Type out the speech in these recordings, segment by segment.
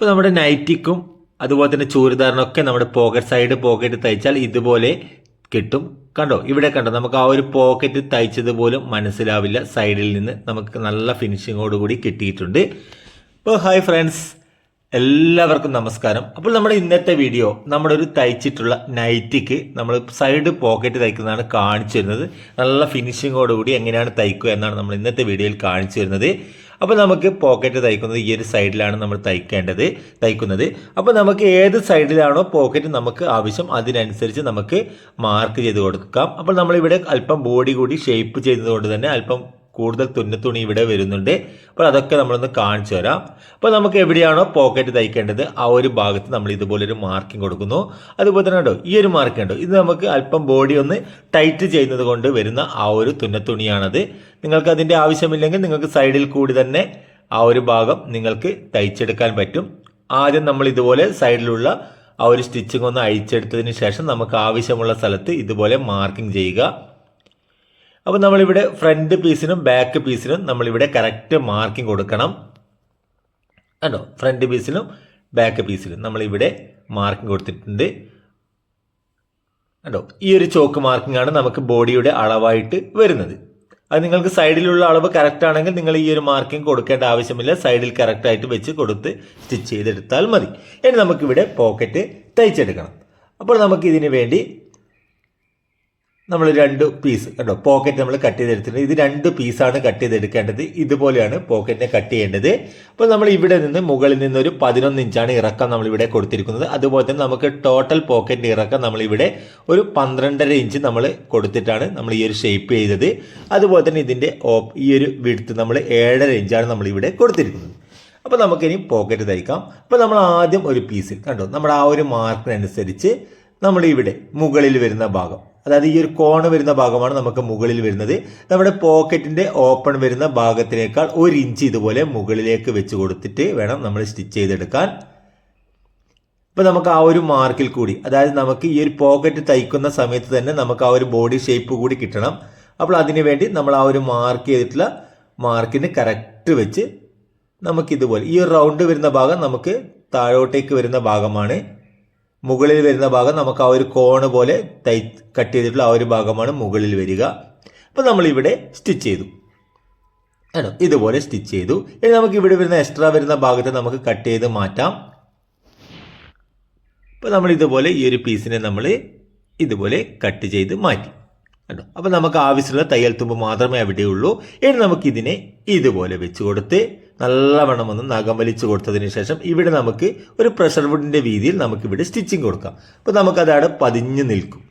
ഇപ്പോൾ നമ്മുടെ നൈറ്റിക്കും അതുപോലെ തന്നെ ചൂരിദാറിനൊക്കെ നമ്മുടെ പോക്കറ്റ് സൈഡ് പോക്കറ്റ് തയ്ച്ചാൽ ഇതുപോലെ കിട്ടും. കണ്ടോ? ഇവിടെ കണ്ടോ? നമുക്ക് ആ ഒരു പോക്കറ്റ് തയ്ച്ചത് പോലും മനസ്സിലാവില്ല. സൈഡിൽ നിന്ന് നമുക്ക് നല്ല ഫിനിഷിങ്ങോട് കൂടി കിട്ടിയിട്ടുണ്ട്. ഇപ്പോൾ ഹായ് ഫ്രണ്ട്സ് എല്ലാവർക്കും നമസ്കാരം. അപ്പോൾ നമ്മുടെ ഇന്നത്തെ വീഡിയോ നമ്മുടെ ഒരു തയ്ച്ചിട്ടുള്ള നൈറ്റിക്ക് നമ്മൾ സൈഡ് പോക്കറ്റ് തയ്ക്കുന്നതാണ് കാണിച്ചു തരുന്നത്. നല്ല ഫിനിഷിങ്ങോടുകൂടി എങ്ങനെയാണ് തയ്ക്കുക എന്നാണ് നമ്മൾ ഇന്നത്തെ വീഡിയോയിൽ കാണിച്ചു തരുന്നത്. അപ്പോൾ നമുക്ക് പോക്കറ്റ് തയ്ക്കുന്നത് ഈ ഒരു സൈഡിലാണ് നമ്മൾ തയ്ക്കേണ്ടത് തയ്ക്കുന്നത്. അപ്പോൾ നമുക്ക് ഏത് സൈഡിലാണോ പോക്കറ്റ് നമുക്ക് ആവശ്യം അതിനനുസരിച്ച് നമുക്ക് മാർക്ക് ചെയ്ത് കൊടുക്കാം. അപ്പോൾ നമ്മളിവിടെ അല്പം ബോഡി കൂടി ഷേപ്പ് ചെയ്തതുകൊണ്ട് തന്നെ അല്പം കൂടുതൽ തുന്നത്തുണി ഇവിടെ വരുന്നുണ്ട്. അപ്പോൾ അതൊക്കെ നമ്മളൊന്ന് കാണിച്ചു തരാം. അപ്പോൾ നമുക്ക് എവിടെയാണോ പോക്കറ്റ് തയ്ക്കേണ്ടത് ആ ഒരു ഭാഗത്ത് നമ്മൾ ഇതുപോലൊരു മാർക്കിംഗ് കൊടുക്കുന്നു. അതുപോലെ തന്നെ കണ്ടോ ഈ ഒരു മാർക്കിംഗ് കണ്ടോ ഇത് നമുക്ക് അല്പം ബോഡി ഒന്ന് ടൈറ്റ് ചെയ്യുന്നത് കൊണ്ട് വരുന്ന ആ ഒരു തുന്നത്തുണിയാണത്. നിങ്ങൾക്ക് അതിന്റെ ആവശ്യമില്ലെങ്കിൽ നിങ്ങൾക്ക് സൈഡിൽ കൂടി തന്നെ ആ ഒരു ഭാഗം നിങ്ങൾക്ക് തയ്ച്ചെടുക്കാൻ പറ്റും. ആദ്യം നമ്മൾ ഇതുപോലെ സൈഡിലുള്ള ആ ഒരു സ്റ്റിച്ചിങ് ഒന്ന് അഴിച്ചെടുത്തതിന് ശേഷം നമുക്ക് ആവശ്യമുള്ള സ്ഥലത്ത് ഇതുപോലെ മാർക്കിംഗ് ചെയ്യുക. അപ്പോൾ നമ്മളിവിടെ ഫ്രണ്ട് പീസിനും ബാക്ക് പീസിനും നമ്മളിവിടെ കറക്റ്റ് മാർക്കിംഗ് കൊടുക്കണം. കണ്ടോ? ഫ്രണ്ട് പീസിനും ബാക്ക് പീസിനും നമ്മളിവിടെ മാർക്കിംഗ് കൊടുത്തിട്ടുണ്ട്. കണ്ടോ? ഈ ഒരു ചോക്ക് മാർക്കിംഗ് ആണ് നമുക്ക് ബോഡിയുടെ അളവായിട്ട് വരുന്നത്. അത് നിങ്ങൾക്ക് സൈഡിലുള്ള അളവ് കറക്റ്റ് ആണെങ്കിൽ നിങ്ങൾ ഈ ഒരു മാർക്കിംഗ് കൊടുക്കേണ്ട ആവശ്യമില്ല. സൈഡിൽ കറക്റ്റായിട്ട് വെച്ച് കൊടുത്ത് സ്റ്റിച്ച് ചെയ്തെടുത്താൽ മതി. ഇനി നമുക്കിവിടെ പോക്കറ്റ് തയ്ച്ചെടുക്കണം. അപ്പോൾ നമുക്ക് ഇതിന് വേണ്ടി നമ്മൾ രണ്ട് പീസ് കണ്ടോ? പോക്കറ്റ് നമ്മൾ കട്ട് ചെയ്തെടുത്തിട്ടുണ്ട്. ഇത് രണ്ട് പീസാണ് കട്ട് ചെയ്തെടുക്കേണ്ടത്. ഇതുപോലെയാണ് പോക്കറ്റിനെ കട്ട് ചെയ്യേണ്ടത്. അപ്പോൾ നമ്മൾ ഇവിടെ നിന്ന് മുകളിൽ നിന്ന് ഒരു പതിനൊന്ന് ഇഞ്ചാണ് ഇറക്കം നമ്മൾ ഇവിടെ കൊടുത്തിരിക്കുന്നത്. അതുപോലെ തന്നെ നമുക്ക് ടോട്ടൽ പോക്കറ്റിന്റെ ഇറക്കം നമ്മളിവിടെ ഒരു പന്ത്രണ്ടര ഇഞ്ച് നമ്മൾ കൊടുത്തിട്ടാണ് നമ്മൾ ഈ ഒരു ഷേപ്പ് ചെയ്തത്. അതുപോലെ തന്നെ ഇതിന്റെ ഈ ഒരു വിടുത്ത് നമ്മൾ ഏഴര ഇഞ്ചാണ് നമ്മൾ ഇവിടെ കൊടുത്തിരിക്കുന്നത്. അപ്പോൾ നമുക്കിനി പോക്കറ്റ് തയ്ക്കാം. അപ്പോൾ നമ്മൾ ആദ്യം ഒരു പീസ് കണ്ടോ? നമ്മുടെ ആ ഒരു മാർക്കിനനുസരിച്ച് നമ്മൾ ഇവിടെ മുകളിൽ വരുന്ന ഭാഗം അതായത് ഈ ഒരു കോണ് വരുന്ന ഭാഗമാണ് നമുക്ക് മുകളിൽ വരുന്നത്. നമ്മുടെ പോക്കറ്റിന്റെ ഓപ്പൺ വരുന്ന ഭാഗത്തിനേക്കാൾ ഒരു ഇഞ്ച് ഇതുപോലെ മുകളിലേക്ക് വെച്ച് കൊടുത്തിട്ട് വേണം നമ്മൾ സ്റ്റിച്ച് ചെയ്തെടുക്കാൻ. ഇപ്പൊ നമുക്ക് ആ ഒരു മാർക്കിൽ കൂടി അതായത് നമുക്ക് ഈ ഒരു പോക്കറ്റ് തയ്ക്കുന്ന സമയത്ത് തന്നെ നമുക്ക് ആ ഒരു ബോഡി ഷേപ്പ് കൂടി കിട്ടണം. അപ്പോൾ അതിനു വേണ്ടി നമ്മൾ ആ ഒരു മാർക്ക് ചെയ്തിട്ടുള്ള മാർക്കിന് കറക്റ്റ് വെച്ച് നമുക്കിതുപോലെ ഈ ഒരു റൗണ്ട് വരുന്ന ഭാഗം നമുക്ക് താഴോട്ടേക്ക് വരുന്ന ഭാഗമാണ് മുകളിൽ വരുന്ന ഭാഗം നമുക്ക് ആ ഒരു കോണ് പോലെ തൈ കട്ട് ചെയ്തിട്ടുള്ള ആ ഒരു ഭാഗമാണ് മുകളിൽ വരിക. അപ്പോൾ നമ്മളിവിടെ സ്റ്റിച്ച് ചെയ്തു. ആണോ? ഇതുപോലെ സ്റ്റിച്ച് ചെയ്തു. ഇനി നമുക്ക് ഇവിടെ വരുന്ന എക്സ്ട്രാ വരുന്ന ഭാഗത്തെ നമുക്ക് കട്ട് ചെയ്ത് മാറ്റാം. അപ്പോൾ നമ്മൾ ഇതുപോലെ ഈ ഒരു പീസിനെ നമ്മൾ ഇതുപോലെ കട്ട് ചെയ്ത് മാറ്റി. കണ്ടോ അപ്പോൾ നമുക്ക് ആവശ്യമുള്ള തയ്യൽ തുമ്പ് മാത്രമേ അവിടെയുള്ളൂ. ഇനി നമുക്കിതിനെ ഇതുപോലെ വെച്ച് കൊടുത്ത് നല്ലവണ്ണം ഒന്ന് നഖം വലിച്ചു കൊടുത്തതിന് ശേഷം ഇവിടെ നമുക്ക് ഒരു പ്രഷർ വുഡിന്റെ വീതിയിൽ നമുക്ക് ഇവിടെ സ്റ്റിച്ചിങ് കൊടുക്കാം. അപ്പോൾ നമുക്കതവിടെ പതിഞ്ഞ് നിൽക്കും.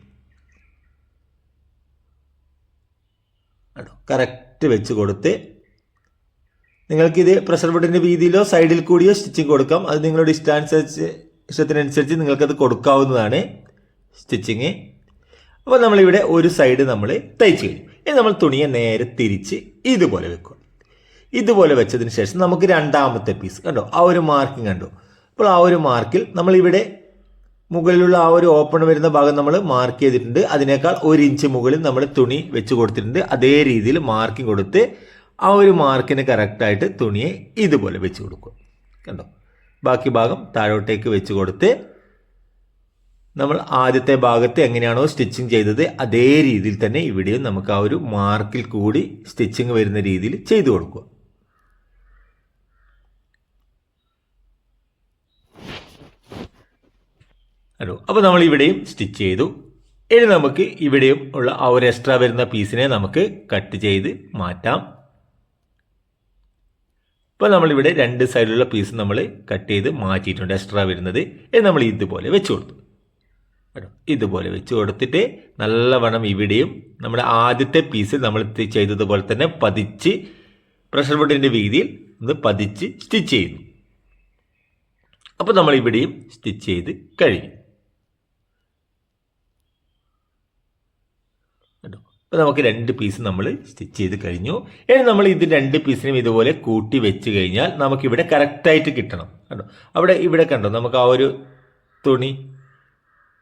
കറക്റ്റ് വെച്ച് കൊടുത്ത് നിങ്ങൾക്കിത് പ്രഷർ വുഡിന്റെ വീതിയിലോ സൈഡിൽ കൂടിയോ സ്റ്റിച്ചിങ് കൊടുക്കാം. അത് നിങ്ങളുടെ ഇഷ്ടാനുസരിച്ച് ഇഷ്ടത്തിനനുസരിച്ച് നിങ്ങൾക്കത് കൊടുക്കാവുന്നതാണ് സ്റ്റിച്ചിങ് അപ്പോൾ നമ്മളിവിടെ ഒരു സൈഡ് നമ്മൾ തയ്ച്ച് കഴിഞ്ഞു. ഇനി നമ്മൾ തുണിയെ നേരെ തിരിച്ച് ഇതുപോലെ വെക്കുക. ഇതുപോലെ വെച്ചതിന് ശേഷം നമുക്ക് രണ്ടാമത്തെ പീസ് കണ്ടോ? ആ ഒരു മാർക്കിംഗ് കണ്ടോ? അപ്പോൾ ആ ഒരു മാർക്കിൽ നമ്മൾ ഇവിടെ മുകളിലുള്ള ആ ഒരു ഓപ്പൺ വരുന്ന ഭാഗം നമ്മൾ മാർക്ക് ചെയ്തിട്ടുണ്ട്. അതിനേക്കാൾ ഒരു ഇഞ്ച് മുകളിൽ നമ്മൾ തുണി വെച്ച് കൊടുത്തിട്ടുണ്ട്. അതേ രീതിയിൽ മാർക്കിംഗ് കൊടുത്ത് ആ ഒരു മാർക്കിന് കറക്റ്റായിട്ട് തുണിയെ ഇതുപോലെ വെച്ച് കൊടുക്കുക കണ്ടോ? ബാക്കി ഭാഗം താഴോട്ടേക്ക് വെച്ച് കൊടുത്ത് നമ്മൾ ആദ്യത്തെ ഭാഗത്ത് എങ്ങനെയാണോ സ്റ്റിച്ചിങ് ചെയ്തത് അതേ രീതിയിൽ തന്നെ ഇവിടെയും നമുക്ക് ആ ഒരു മാർക്കിൽ കൂടി സ്റ്റിച്ചിങ് വരുന്ന രീതിയിൽ ചെയ്തു കൊടുക്കുക. ഹലോ അപ്പോൾ നമ്മൾ ഇവിടെയും സ്റ്റിച്ച് ചെയ്തു. ഇനി നമുക്ക് ഇവിടെയും ഉള്ള ആ ഒരു എക്സ്ട്രാ വരുന്ന പീസിനെ നമുക്ക് കട്ട് ചെയ്ത് മാറ്റാം. ഇപ്പോൾ നമ്മളിവിടെ രണ്ട് സൈഡിലുള്ള പീസ് നമ്മൾ കട്ട് ചെയ്ത് മാറ്റിയിട്ടുണ്ട് എക്സ്ട്രാ വരുന്നത്. ഇനി നമ്മൾ ഇതുപോലെ വെച്ച് കൊടുത്തു. ഇതുപോലെ വെച്ച് കൊടുത്തിട്ട് നല്ലവണ്ണം ഇവിടെയും നമ്മുടെ ആദ്യത്തെ പീസ് നമ്മൾ ചെയ്തതുപോലെ തന്നെ പതിച്ച് പ്രഷർ ബോട്ടിന്റെ വീതിയിൽ ഒന്ന് പതിച്ച് സ്റ്റിച്ച് ചെയ്യുന്നു. അപ്പോൾ നമ്മൾ ഇവിടെയും സ്റ്റിച്ച് ചെയ്ത് കഴിഞ്ഞു കേട്ടോ അപ്പോൾ നമുക്ക് രണ്ട് പീസ് നമ്മൾ സ്റ്റിച്ച് ചെയ്ത് കഴിഞ്ഞു. ഇനി നമ്മൾ ഇത് രണ്ട് പീസിനും ഇതുപോലെ കൂട്ടി വെച്ച് കഴിഞ്ഞാൽ നമുക്കിവിടെ കറക്റ്റായിട്ട് കിട്ടണം. കണ്ടോ? അവിടെ ഇവിടെ കണ്ടോ? നമുക്ക് ആ ഒരു തുണി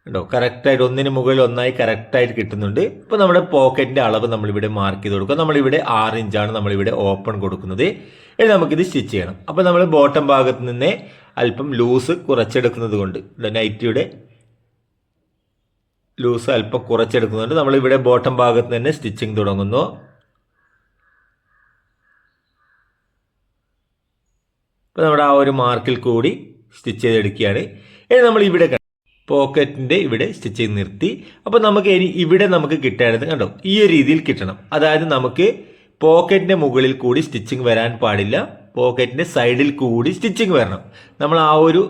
കണ്ടോ? കറക്റ്റായിട്ട് ഒന്നിന് മുകളിൽ ഒന്നായി കറക്റ്റായിട്ട് കിട്ടുന്നുണ്ട്. ഇപ്പോൾ നമ്മുടെ പോക്കറ്റിന്റെ അളവ് നമ്മളിവിടെ മാർക്ക് ചെയ്ത് കൊടുക്കുക. നമ്മളിവിടെ ആറ് ഇഞ്ചാണ് നമ്മളിവിടെ ഓപ്പൺ കൊടുക്കുന്നത്. ഇനി നമുക്കിത് സ്റ്റിച്ച് ചെയ്യണം. അപ്പോൾ നമ്മൾ ബോട്ടം ഭാഗത്ത് നിന്ന് അല്പം ലൂസ് കുറച്ചെടുക്കുന്നത് കൊണ്ട് നൈറ്റിയുടെ ലൂസ് അല്പം കുറച്ചെടുക്കുന്നുണ്ട്. നമ്മൾ ഇവിടെ ബോട്ടം ഭാഗത്ത് തന്നെ സ്റ്റിച്ചിങ് തുടങ്ങുന്നു. അപ്പോൾ നമ്മുടെ ആ ഒരു മാർക്കിൽ കൂടി സ്റ്റിച്ച് ചെയ്തെടുക്കുകയാണ്. ഇനി നമ്മൾ ഇവിടെ പോക്കറ്റിന്റെ ഇവിടെ സ്റ്റിച്ച് ചെയ്ത് നിർത്തി. അപ്പോൾ നമുക്ക് ഇനി ഇവിടെ നമുക്ക് കിട്ടേണ്ടത് കണ്ടോ ഈ ഒരു രീതിയിൽ കിട്ടണം. അതായത് നമുക്ക് പോക്കറ്റിന്റെ മുകളിൽ കൂടി സ്റ്റിച്ചിങ് വരാൻ പാടില്ല. പോക്കറ്റിന്റെ സൈഡിൽ കൂടി സ്റ്റിച്ചിങ് വരണം. നമ്മൾ ആ ഒരു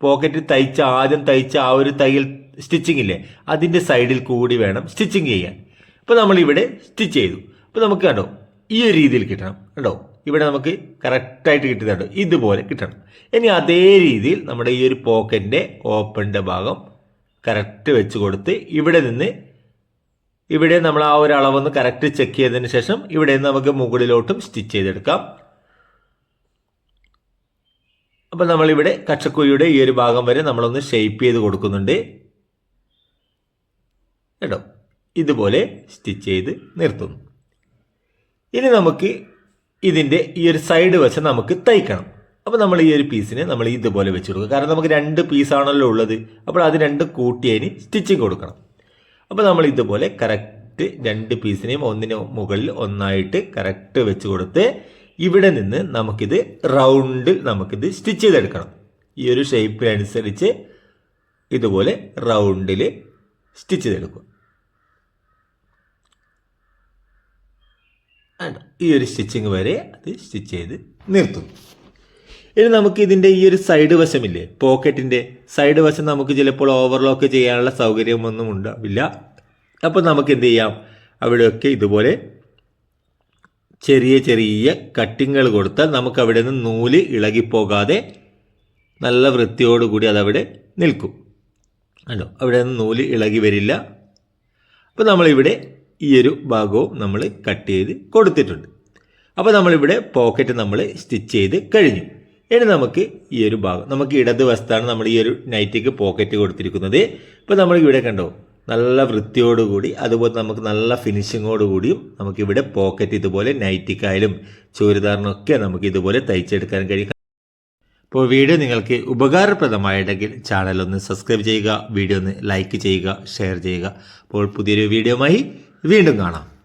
പോക്കറ്റ് തയ്ച്ച ആദ്യം തയ്ച്ച ആ ഒരു തയ്യൽ സ്റ്റിച്ചിങ് ഇല്ലേ അതിന്റെ സൈഡിൽ കൂടി വേണം സ്റ്റിച്ചിങ് ചെയ്യാൻ. അപ്പോൾ നമ്മൾ ഇവിടെ സ്റ്റിച്ച് ചെയ്തു. അപ്പോൾ നമുക്ക് കണ്ടോ ഈ ഒരു രീതിയിൽ കിട്ടണം. കണ്ടോ? ഇവിടെ നമുക്ക് കറക്റ്റായിട്ട് കിട്ടുന്നുണ്ട് ഇതുപോലെ കിട്ടണം. ഇനി അതേ രീതിയിൽ നമ്മുടെ ഈ ഒരു പോക്കറ്റിന്റെ ഓപ്പണിന്റെ ഭാഗം കറക്റ്റ് വെച്ച് കൊടുത്ത് ഇവിടെ നിന്ന് ഇവിടെ നമ്മൾ ആ ഒരു അളവൊന്ന് കറക്റ്റ് ചെക്ക് ചെയ്തതിന് ശേഷം ഇവിടെ നിന്ന് നമുക്ക് മുകളിലോട്ടും സ്റ്റിച്ച് ചെയ്തെടുക്കാം. അപ്പോൾ നമ്മളിവിടെ കച്ചക്കുഴിയുടെ ഈ ഒരു ഭാഗം വരെ നമ്മളൊന്ന് ഷെയ്പ്പ് ചെയ്ത് കൊടുക്കുന്നുണ്ട്. കേട്ടോ ഇതുപോലെ സ്റ്റിച്ച് ചെയ്ത് നിർത്തുന്നു. ഇനി നമുക്ക് ഇതിന്റെ ഈ ഒരു സൈഡ് വശം നമുക്ക് തയ്ക്കണം. അപ്പോൾ നമ്മൾ ഈ ഒരു പീസിനെ നമ്മൾ ഇതുപോലെ വെച്ച് കൊടുക്കുക. കാരണം നമുക്ക് രണ്ട് പീസാണല്ലോ ഉള്ളത്. അപ്പോൾ അത് രണ്ട് കൂട്ടിയതിന് സ്റ്റിച്ചിങ് കൊടുക്കണം. അപ്പോൾ നമ്മൾ ഇതുപോലെ കറക്റ്റ് രണ്ട് പീസിനെയും ഒന്നിന് മുകളിൽ ഒന്നായിട്ട് കറക്റ്റ് വെച്ച് കൊടുത്ത് ഇവിടെ നിന്ന് നമുക്കിത് റൗണ്ടിൽ നമുക്കിത് സ്റ്റിച്ച് ചെയ്തെടുക്കണം. ഈ ഒരു ഷേപ്പിനനുസരിച്ച് ഇതുപോലെ റൗണ്ടിൽ സ്റ്റിച്ച് ചെയ്തെടുക്കുക വേണ്ട ഈ ഒരു സ്റ്റിച്ചിങ് വരെ അത് സ്റ്റിച്ച് ചെയ്ത് നിർത്തുന്നു ഇനി നമുക്ക് ഇതിന്റെ ഈ ഒരു സൈഡ് വശമില്ലേ? പോക്കറ്റിന്റെ സൈഡ് വശം നമുക്ക് ചിലപ്പോൾ ഓവർലോക്ക് ചെയ്യാനുള്ള സൗകര്യമൊന്നും ഉണ്ടാവില്ല. അപ്പോൾ നമുക്ക് എന്ത് ചെയ്യാം? അവിടെയൊക്കെ ഇതുപോലെ ചെറിയ ചെറിയ കട്ടിങ്ങുകൾ കൊടുത്താൽ നമുക്ക് അവിടെ നിന്ന് നൂൽ ഇളകിപ്പോകാതെ നല്ല വൃത്തിയോടുകൂടി അതവിടെ നിൽക്കും. കണ്ടോ? അവിടെ നിന്ന് നൂൽ ഇളകി വരില്ല. അപ്പോൾ നമ്മളിവിടെ ഈ ഒരു ഭാഗവും നമ്മൾ കട്ട് ചെയ്ത് കൊടുത്തിട്ടുണ്ട്. അപ്പോൾ നമ്മളിവിടെ പോക്കറ്റ് നമ്മൾ സ്റ്റിച്ച് ചെയ്ത് കഴിഞ്ഞു. ഇനി നമുക്ക് ഈ ഒരു ഭാഗം നമുക്ക് ഇടതുവശത്താണ് നമ്മൾ ഈ ഒരു നൈറ്റിക്ക് പോക്കറ്റ് കൊടുത്തിരിക്കുന്നത്. ഇപ്പോൾ നമ്മൾ ഇവിടെ കണ്ടോ നല്ല വൃത്തിയോടുകൂടി അതുപോലെ നമുക്ക് നല്ല ഫിനിഷിങ്ങോടുകൂടിയും നമുക്കിവിടെ പോക്കറ്റ് ഇതുപോലെ നൈറ്റിക്കായാലും ചുരിദാറിനൊക്കെ നമുക്ക് ഇതുപോലെ തയ്ച്ചെടുക്കാൻ കഴിയും. അപ്പോൾ വീഡിയോ നിങ്ങൾക്ക് ഉപകാരപ്രദമായിട്ടെങ്കിൽ ചാനൽ ഒന്ന് സബ്സ്ക്രൈബ് ചെയ്യുക വീഡിയോ ഒന്ന് ലൈക്ക് ചെയ്യുക ഷെയർ ചെയ്യുക. അപ്പോൾ പുതിയൊരു വീഡിയോയുമായി വീണ്ടും കാണാം.